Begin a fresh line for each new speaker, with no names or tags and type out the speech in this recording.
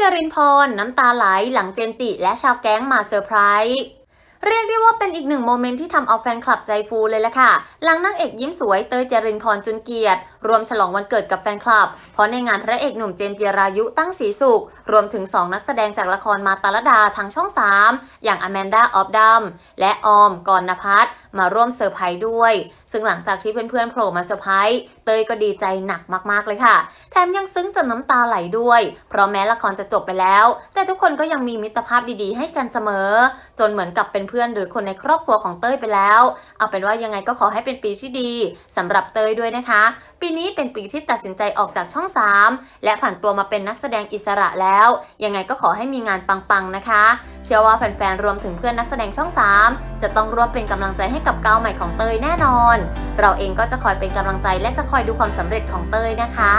จรินพร น้ำตาไหลหลังเจมจิและชาวแก๊งมาเซอร์ไพรส์เรียกได้ว่าเป็นอีกหนึ่งโมเมนต์ที่ทำเอาแฟนคลับใจฟูเลยละค่ะ หลังนางเอกยิ้มสวยเตยเจรินพรจุนเกียรติ รวมฉลองวันเกิดกับแฟนคลับ เพราะในงานพระเอกหนุ่มเจมส์จิรายุตั้งสีสุข รวมถึง 2 นักแสดงจากละครมาตาลดาทางช่อง 3 อย่างอแมนดาออฟดัมและออมกรณพัฒน์มาร่วมเซอร์ไพรส์ด้วย ซึ่งหลังจากที่เพื่อนๆโผล่มาเซอร์ไพรส์เตยก็ดีใจหนักมากๆเลยค่ะ แถมยังซึ้งจนน้ำตาไหลด้วย เพราะแม้ละครจะจบไปแล้ว แต่ทุกคนก็ยังมีมิตรภาพดีๆ ให้กันเสมอ จนเหมือนกับเป็นเพื่อนหรือคนในครอบครัวของเต้ยไปแล้วเอาเป็นว่ายังไงก็ขอให้เป็นปีที่ดีสำหรับเตยด้วยนะคะ ปีนี้เป็นปีที่ตัดสินใจออกจากช่อง 3 และผ่านตัวมาเป็นนักแสดงอิสระแล้ว ยังไงก็ขอให้มีงานปังๆนะคะ เชื่อว่าแฟนๆรวมถึงเพื่อนนักแสดงช่อง 3 จะต้องร่วมเป็นกำลังใจให้กับก้าวใหม่ของเตยแน่นอน เราเองก็จะคอยเป็นกำลังใจและจะคอยดูความสำเร็จของเตยนะคะ